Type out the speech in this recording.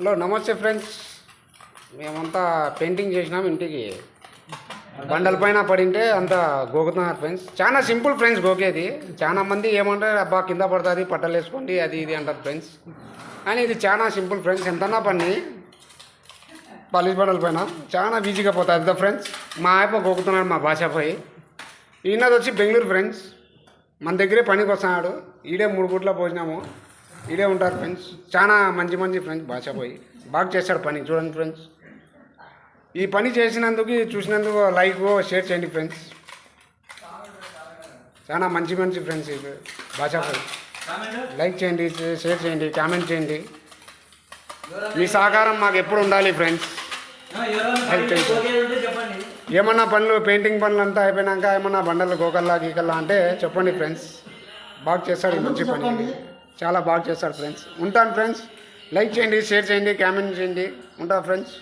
Hello నమస్తే friends మేమంతా painting చేసినాం ఇంటికి. బండల పైన పడింటే అంత గోకుతున్నారు ఫ్రెండ్స్ చాలా సింపుల్ ఫ్రెండ్స్ గోకేది చాలా మంది ఏమంటారు అబ్బా కింద పడుతుంది పట్టలు వేసుకోండి అది ఇది అంటారు ఫ్రెండ్స్ కానీ ఇది చాలా సింపుల్ ఫ్రెండ్స్ ఎంతన్నా పని. పాలిష్ బండల పైన చాలా ఈజీగా పోతుంది కదా ఫ్రెండ్స్ మా ఆయప్ప గోకుతున్నాడు మా భాష పోయి ఈయనది వచ్చి బెంగళూరు ఫ్రెండ్స్ మన దగ్గరే పనికి వస్తున్నాడు. ఈడే మూడు గుట్ల పోసినాము ఈడే ఉంటారు ఫ్రెండ్స్ చాలా మంచి మంచి ఫ్రెండ్స్ భాష పోయి. బాగా చేస్తాడు పని. చూడండి ఫ్రెండ్స్ ఈ పని చేసినందుకు చూసినందుకు లైక్ షేర్ చేయండి ఫ్రెండ్స్ చాలా మంచి మంచి ఫ్రెండ్స్ ఇది భాష పోయి. లైక్ చేయండి షేర్ చేయండి కామెంట్ చేయండి. మీ సహకారం మాకు ఎప్పుడు ఉండాలి ఫ్రెండ్స్ ఏమన్నా పనులు పెయింటింగ్ పనులు అంతా అయిపోయినాక ఏమన్నా బండలు గోకల్లా గీకల్లా అంటే చెప్పండి ఫ్రెండ్స్ బాగా చేస్తాడు మంచి పని. చాలా బాగా చేస్తాడు ఫ్రెండ్స్. ఉంటాను ఫ్రెండ్స్. లైక్ చేయండి షేర్ చేయండి కామెంట్ చేయండి. ఉంటా ఫ్రెండ్స్.